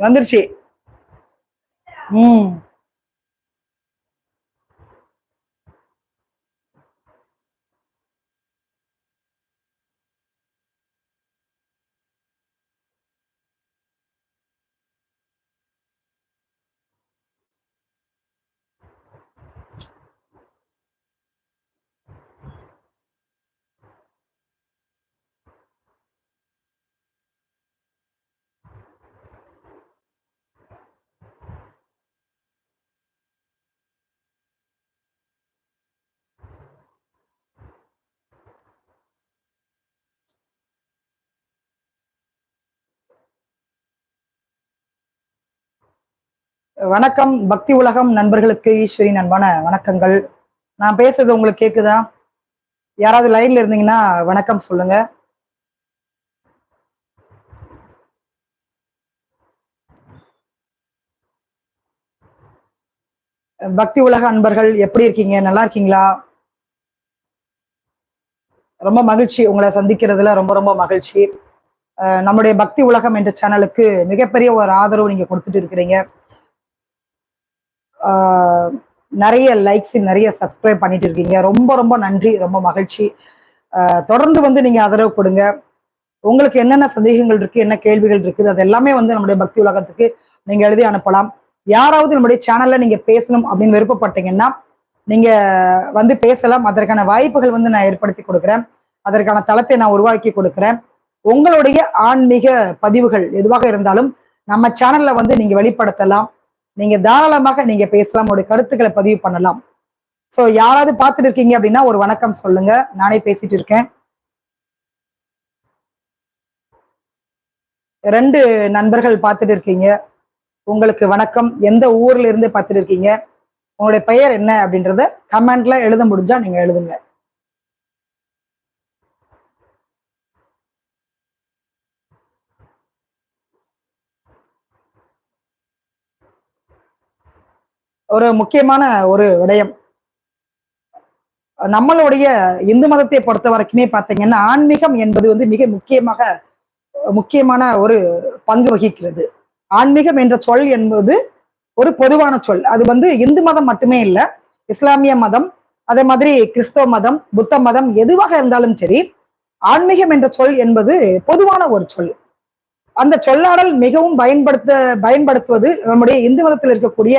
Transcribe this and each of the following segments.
வந்துருச்சு. ம். வணக்கம் பக்தி உலகம் நண்பர்களுக்கு ஈஸ்வரி அன்பான வணக்கங்கள். நான் பேசுறது உங்களுக்கு கேக்குதா? யாராவது லைன்ல இருந்தீங்கன்னா வணக்கம் சொல்லுங்க. பக்தி உலக அன்பர்கள் எப்படி இருக்கீங்க? நல்லா இருக்கீங்களா? ரொம்ப மகிழ்ச்சி உங்களை சந்திக்கிறதுல ரொம்ப ரொம்ப மகிழ்ச்சி. நம்முடைய பக்தி உலகம் என்ற சேனலுக்கு மிகப்பெரிய ஒரு ஆதரவு நீங்க கொடுத்துட்டு இருக்கிறீங்க. நிறைய லைக்ஸ் நிறைய சப்ஸ்கிரைப் பண்ணிட்டு இருக்கீங்க ரொம்ப ரொம்ப நன்றி. ரொம்ப மகிழ்ச்சி. தொடர்ந்து வந்து நீங்க ஆதரவு கொடுங்க. உங்களுக்கு என்னென்ன சந்தேகங்கள் இருக்கு என்ன கேள்விகள் இருக்குது அது எல்லாமே வந்து நம்முடைய பக்தி உலகத்துக்கு நீங்க எழுதி அனுப்பலாம். யாராவது நம்முடைய சேனல்ல நீங்க பேசணும் அப்படின்னு விருப்பப்பட்டீங்கன்னா நீங்க வந்து பேசலாம். அதற்கான வாய்ப்புகள் வந்து நான் ஏற்படுத்தி கொடுக்குறேன். அதற்கான தளத்தை நான் உருவாக்கி கொடுக்குறேன். உங்களுடைய ஆன்மீக பதிவுகள் எதுவாக இருந்தாலும் நம்ம சேனல்ல வந்து நீங்க வெளிப்படுத்தலாம். நீங்க தாராளமாக நீங்க பேசலாம் உங்களுடைய கருத்துக்களை பதிவு பண்ணலாம். சோ யாராவது பார்த்துட்டு இருக்கீங்க அப்படின்னா ஒரு வணக்கம் சொல்லுங்க. நானே பேசிட்டு இருக்கேன். ரெண்டு நண்பர்கள் பார்த்துட்டு இருக்கீங்க. உங்களுக்கு வணக்கம். எந்த ஊர்ல இருந்து பார்த்துட்டு இருக்கீங்க? உங்களுடைய பெயர் என்ன அப்படின்றத கமெண்ட்ல எழுத முடிஞ்சா நீங்க எழுதுங்க. ஒரு முக்கியமான ஒரு விடயம். நம்மளுடைய இந்து மதத்தை பொறுத்த வரைக்குமே பார்த்தீங்கன்னா ஆன்மீகம் என்பது வந்து மிக முக்கியமாக முக்கியமான ஒரு பங்கு வகிக்கிறது. ஆன்மீகம் என்ற சொல் என்பது ஒரு பொதுவான சொல். அது வந்து இந்து மதம் மட்டுமே இல்லை இஸ்லாமிய மதம் அதே மாதிரி கிறிஸ்தவ மதம் புத்த மதம் எதுவாக இருந்தாலும் சரி ஆன்மீகம் என்ற சொல் என்பது பொதுவான ஒரு சொல். அந்த சொல்லாடல் மிகவும் பயன்படுத்த பயன்படுத்துவது நம்முடைய இந்து மதத்தில் இருக்கக்கூடிய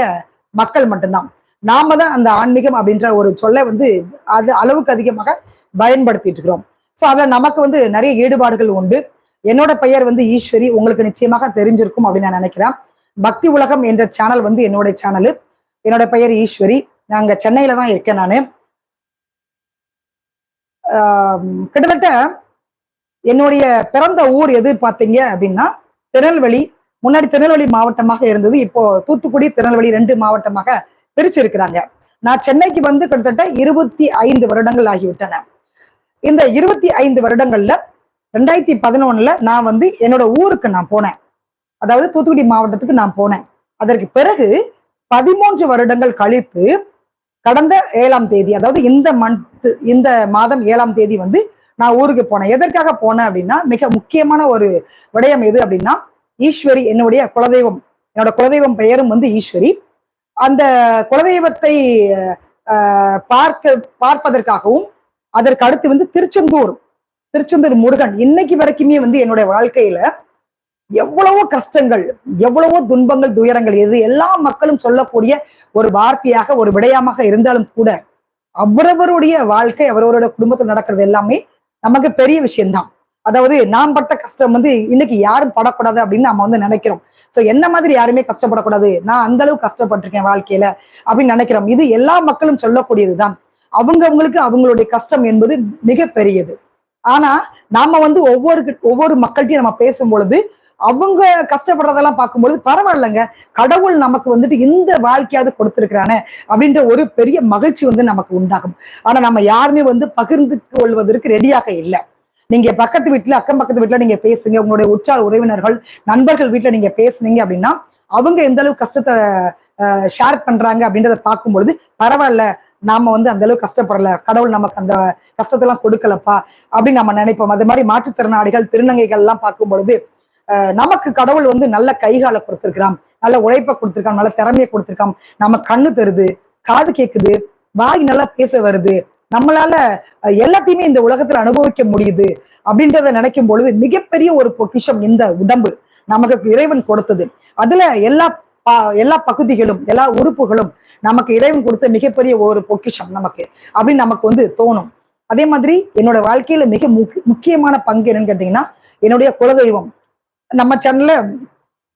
மக்கள் மட்டும்தான். நாம தான் அந்த ஆன்மீகம் அப்படின்ற ஒரு சொல்லை வந்து அது அளவுக்கு அதிகமாக பயன்படுத்திட்டு இருக்கிறோம். ஸோ அதில் நமக்கு வந்து நிறைய ஈடுபாடுகள் உண்டு. என்னோட பெயர் வந்து ஈஸ்வரி. உங்களுக்கு நிச்சயமாக தெரிஞ்சிருக்கும் அப்படின்னு நான் நினைக்கிறேன். பக்தி உலகம் என்ற சேனல் வந்து என்னோட சேனல் என்னோட பெயர் ஈஸ்வரி. நாங்க சென்னையில தான் இருக்கேன் நான். கிட்டத்தட்ட என்னுடைய பிறந்த ஊர் எது பார்த்தீங்க அப்படின்னா திருநெல்வேலி முன்னாடி திருநெல்வேலி மாவட்டமாக இருந்தது இப்போ தூத்துக்குடி திருநெல்வேலி ரெண்டு மாவட்டமாக பிரிச்சிருக்கிறாங்க. நான் சென்னைக்கு வந்து கிட்டத்தட்ட இருபத்தி ஐந்து வருடங்கள் ஆகிவிட்டன. இந்த இருபத்தி ஐந்து வருடங்கள்ல ரெண்டாயிரத்தி பதினொன்னுல நான் வந்து என்னோட ஊருக்கு நான் போனேன். அதாவது தூத்துக்குடி மாவட்டத்துக்கு நான் போனேன். அதற்கு பிறகு பதிமூன்று வருடங்கள் கழித்து கடந்த ஏழாம் தேதி அதாவது இந்த மந்த் இந்த மாதம் ஏழாம் தேதி வந்து நான் ஊருக்கு போனேன். எதற்காக போனேன் அப்படின்னா மிக முக்கியமான ஒரு விடயம் எது அப்படின்னா ஈஸ்வரி என்னுடைய குலதெய்வம். என்னோட குலதெய்வம் பெயரும் வந்து ஈஸ்வரி. அந்த குலதெய்வத்தை பார்க்க பார்ப்பதற்காகவும் அதற்கு அடுத்து வந்து திருச்செந்தூர் திருச்செந்தூர் முருகன். இன்னைக்கு வரைக்குமே வந்து என்னுடைய வாழ்க்கையில எவ்வளவோ கஷ்டங்கள் எவ்வளவோ துன்பங்கள் துயரங்கள் எது எல்லா மக்களும் சொல்லக்கூடிய ஒரு வார்த்தையாக ஒரு விடயமாக இருந்தாலும் கூட அவரவருடைய வாழ்க்கை அவரவரோட குடும்பத்தில் நடக்கிறது எல்லாமே நமக்கு பெரிய விஷயம்தான். அதாவது நாம் பட்ட கஷ்டம் வந்து இன்னைக்கு யாரும் படக்கூடாது அப்படின்னு நம்ம வந்து நினைக்கிறோம். சோ என்ன மாதிரி யாருமே கஷ்டப்படக்கூடாது? நான் அந்த அளவுக்கு கஷ்டப்பட்டிருக்கேன் வாழ்க்கையில அப்படின்னு நினைக்கிறோம். இது எல்லா மக்களும் சொல்லக்கூடியதுதான். அவங்கவுங்களுக்கு அவங்களுடைய கஷ்டம் என்பது மிக பெரியது ஆனா நாம வந்து ஒவ்வொரு ஒவ்வொரு மக்கள்கிட்டையும் நம்ம பேசும் பொழுது அவங்க கஷ்டப்படுறதெல்லாம் பார்க்கும்பொழுது பரவாயில்லைங்க கடவுள் நமக்கு வந்துட்டு இந்த வாழ்க்கையாவது கொடுத்துருக்கிறானே அப்படின்ற ஒரு பெரிய மகிழ்ச்சி வந்து நமக்கு உண்டாகும். ஆனா நம்ம யாருமே வந்து பகிர்ந்து கொள்வதற்கு ரெடியாக இல்லை. நீங்க பக்கத்து வீட்டுல அக்கம் பக்கத்து வீட்டுல நீங்க பேசுங்க. உங்களுடைய உற்சாக உறவினர்கள் நண்பர்கள் வீட்டுல நீங்க பேசுனீங்க அப்படின்னா அவங்க எந்த அளவுக்கு கஷ்டத்தை ஷேர் பண்றாங்க அப்படின்றத பார்க்கும்பொழுது பரவாயில்ல நாம வந்து அந்த அளவுக்கு கஷ்டப்படல. கடவுள் நமக்கு அந்த கஷ்டத்தெல்லாம் கொடுக்கலப்பா அப்படின்னு நம்ம நினைப்போம். அது மாதிரி மாற்றுத்திறனாளிகள் திருநங்கைகள் எல்லாம் பார்க்கும் பொழுது நமக்கு கடவுள் வந்து நல்ல கைகால கொடுத்திருக்கிறான். நல்ல உழைப்பை கொடுத்திருக்கான். நல்ல திறமையை கொடுத்திருக்கான். நம்ம கண்ணு தருது காது கேக்குது வாய் நல்லா பேச வருது நம்மளால எல்லாத்தையுமே இந்த உலகத்துல அனுபவிக்க முடியுது அப்படின்றத நினைக்கும் பொழுது மிகப்பெரிய ஒரு பொக்கிஷம் இந்த உடம்பு நமக்கு இறைவன் கொடுத்தது. அதுல எல்லா எல்லா பகுதிகளும் எல்லா உறுப்புகளும் நமக்கு இறைவன் கொடுத்த மிகப்பெரிய ஒரு பொக்கிஷம் நமக்கு அப்படின்னு நமக்கு வந்து தோணும். அதே மாதிரி என்னோட வாழ்க்கையில மிக முக்கியமான பங்கு என்னன்னு கேட்டீங்கன்னா என்னுடைய குலதெய்வம். நம்ம சேனல்ல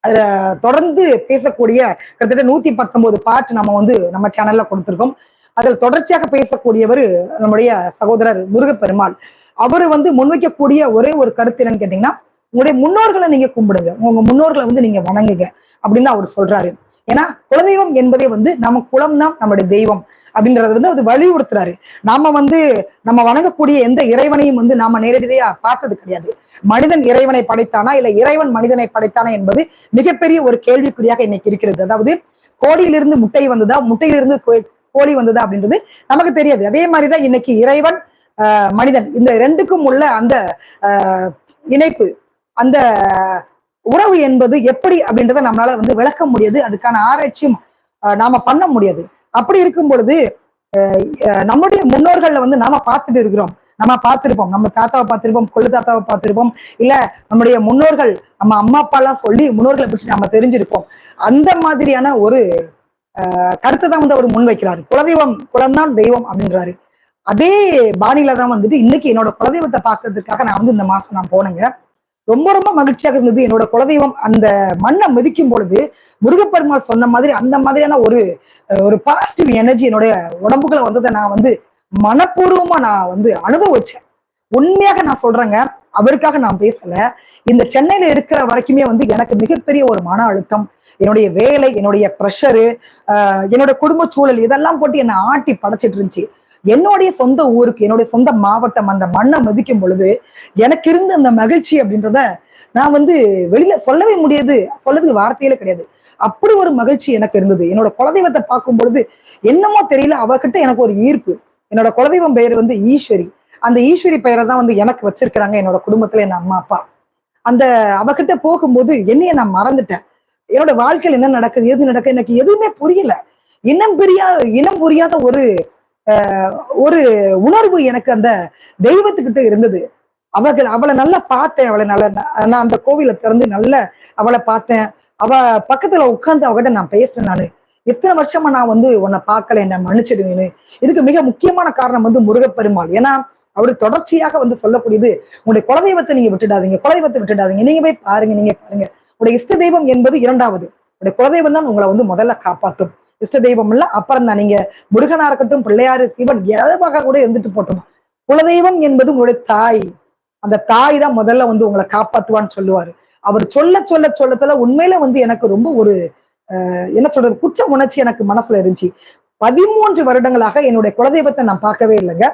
அதுல தொடர்ந்து பேசக்கூடிய கிட்டத்தட்ட நூத்தி பத்தொன்பது பாட்டு நம்ம வந்து நம்ம சேனல்ல கொடுத்திருக்கோம். அதில் தொடர்ச்சியாக பேசக்கூடியவர் நம்முடைய சகோதரர் முருகப்பெருமாள். அவர் வந்து முன்வைக்கக்கூடிய ஒரே ஒரு கருத்து என்னன்னு கேட்டீங்கன்னா உங்களுடைய முன்னோர்களை நீங்க கும்பிடுங்க. உங்க முன்னோர்களை வந்து நீங்க வணங்குங்க அப்படின்னு அவர் சொல்றாரு. ஏன்னா குலதெய்வம் என்பதே வந்து நம்ம குலம் தான் நம்முடைய தெய்வம் அப்படின்றத வந்து அது வலியுறுத்துறாரு. நாம வந்து நம்ம வணங்கக்கூடிய எந்த இறைவனையும் வந்து நாம நேரடியா பார்த்தது கிடையாது. மனிதன் இறைவனை படைத்தானா இல்ல இறைவன் மனிதனை படைத்தானா என்பது மிகப்பெரிய ஒரு கேள்விக்குறியாக இன்னைக்கு இருக்கிறது. அதாவது கோடியிலிருந்து முட்டை வந்ததா முட்டையிலிருந்து கோ- கோழி வந்ததா அப்படின்றது நமக்கு தெரியாது. அதே மாதிரிதான் இன்னைக்கு இறைவன் மனிதன். இந்த ரெண்டுக்கும் உள்ள அந்த இணைப்பு அந்த உறவு என்பது எப்படி அப்படின்றத நம்மளால வந்து விளக்க முடியாது. அதுக்கான ஆராய்ச்சியும் நாம பண்ண முடியாது. அப்படி இருக்கும் பொழுது நம்முடைய முன்னோர்கள்ல வந்து நாம பார்த்துட்டு இருக்கிறோம். நம்ம பார்த்திருப்போம். நம்ம தாத்தாவை பார்த்திருப்போம் கொள்ளு தாத்தாவை பார்த்திருப்போம். இல்ல நம்முடைய முன்னோர்கள் நம்ம அம்மா அப்பா எல்லாம் சொல்லி முன்னோர்களை பற்றி நம்ம தெரிஞ்சிருப்போம். அந்த மாதிரியான ஒரு கருத்தை தான் வந்து அவர் முன்வைக்கிறாரு குலதெய்வம் குலம்தான் தெய்வம் அப்படின்றாரு. அதே பாணியில தான் வந்துட்டு இன்னைக்கு என்னோட குலதெய்வத்தை பார்க்கறதுக்காக நான் வந்து இந்த மாசம் நான் போனேங்க. ரொம்ப ரொம்ப மகிழ்ச்சியாக இருந்தது. என்னோட குலதெய்வம் அந்த மண்ணை மிதிக்கும் பொழுது முருகப்பெருமாள் சொன்ன மாதிரி அந்த மாதிரியான ஒரு ஒரு பாசிட்டிவ் எனர்ஜி என்னுடைய உடம்புக்குள்ள வந்ததை நான் வந்து மனப்பூர்வமா நான் வந்து அனுபவிச்சேன். உண்மையாக நான் சொல்றேங்க. அவருக்காக நான் பேசல. இந்த சென்னையில இருக்கிற வரைக்குமே வந்து எனக்கு மிகப்பெரிய ஒரு மன அழுத்தம் என்னுடைய வேலை என்னுடைய ப்ரெஷரு என்னோட குடும்ப சூழல் இதெல்லாம் போட்டு என்னை ஆட்டி படைச்சிட்டு இருந்துச்சு. என்னுடைய சொந்த ஊருக்கு என்னுடைய சொந்த மாவட்டம் அந்த மண்ணை மதிக்கும் பொழுது எனக்கு இருந்த அந்த மகிழ்ச்சி அப்படின்றத நான் வந்து வெளியில சொல்லவே முடியாது. சொல்லதுக்கு வார்த்தையில கிடையாது. அப்படி ஒரு மகிழ்ச்சி எனக்கு இருந்தது. என்னோட குலதெய்வத்தை பார்க்கும் பொழுது என்னமோ தெரியல அவகிட்ட எனக்கு ஒரு ஈர்ப்பு. என்னோட குலதெய்வம் பெயர் வந்து ஈஸ்வரி. அந்த ஈஸ்வரி பெயரை தான் வந்து எனக்கு வச்சிருக்கிறாங்க என்னோட குடும்பத்துல என் அம்மா அப்பா. அந்த அவகிட்ட போகும்போது என்னைய நான் மறந்துட்டேன். என்னோட வாழ்க்கையில் என்ன நடக்குது எது நடக்குது எனக்கு எதுவுமே புரியல. இனம் பிரியா இனம் புரியாத ஒரு ஒரு உணர்வு எனக்கு அந்த தெய்வத்துக்கிட்ட இருந்தது. அவர்கள் அவளை நல்லா பார்த்தேன் அவளை நல்ல நான் அந்த கோவிலை திறந்து நல்ல அவளை பார்த்தேன். அவ பக்கத்துல உட்கார்ந்து அவகிட்ட நான் பேசுறேன் நானு. எத்தனை வருஷமா நான் வந்து உன்னை பார்க்கல என்ன மன்னிச்சிடுவேன்னு இதுக்கு மிக முக்கியமான காரணம் வந்து முருகப்பெருமாள். ஏன்னா அவரு தொடர்ச்சியாக வந்து சொல்லக்கூடியது உங்களுடைய குலதெய்வத்தை நீங்க விட்டுடாதீங்க குலதெய்வத்தை விட்டுடாதீங்க. நீங்க போய் பாருங்க நீங்க பாருங்க. உடைய இஷ்ட தெய்வம் என்பது இரண்டாவது. உடைய குலதெய்வம் தான் உங்களை வந்து முதல்ல காப்பாத்தும். இஷ்ட தெய்வம் இல்ல அப்புறம் தான். நீங்க முருகனா இருக்கட்டும் பிள்ளையாரு சிவன் எதவாக கூட இருந்துட்டு போட்டோம் குலதெய்வம் என்பது உங்களுடைய தாய். அந்த தாய் தான் முதல்ல வந்து உங்களை காப்பாத்துவான்னு சொல்லுவாரு. அவர் சொல்ல சொல்ல சொல்ல சொல்ல உண்மையில வந்து எனக்கு ரொம்ப ஒரு அஹ், என்ன சொல்றது குற்ற உணர்ச்சி எனக்கு மனசுல இருந்துச்சு. பதிமூன்று வருடங்களாக என்னுடைய குலதெய்வத்தை நான் பார்க்கவே இல்லைங்க.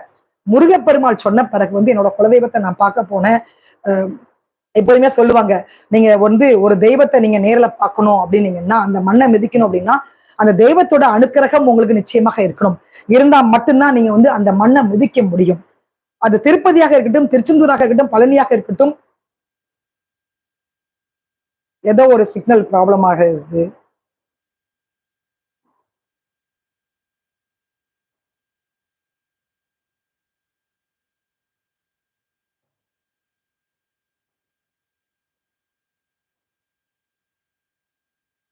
முருகப்பெருமாள் சொன்ன பிறகு வந்து என்னோட குலதெய்வத்தை நான் பார்க்க போனேன். எப்போதுமே சொல்லுவாங்க நீங்க வந்து ஒரு தெய்வத்தை நீங்க நேரில் பார்க்கணும் அப்படின்னீங்கன்னா அந்த மண்ணை மிதிக்கணும் அப்படின்னா அந்த தெய்வத்தோட அனுக்கிரகம் உங்களுக்கு நிச்சயமாக இருக்கணும். இருந்தா மட்டும்தான் நீங்க வந்து அந்த மண்ணை மிதிக்க முடியும். அது திருப்பதியாக இருக்கட்டும் திருச்செந்தூராக இருக்கட்டும் பழனியாக இருக்கட்டும் ஏதோ ஒரு சிக்னல் ப்ராப்ளமாக இருக்குது.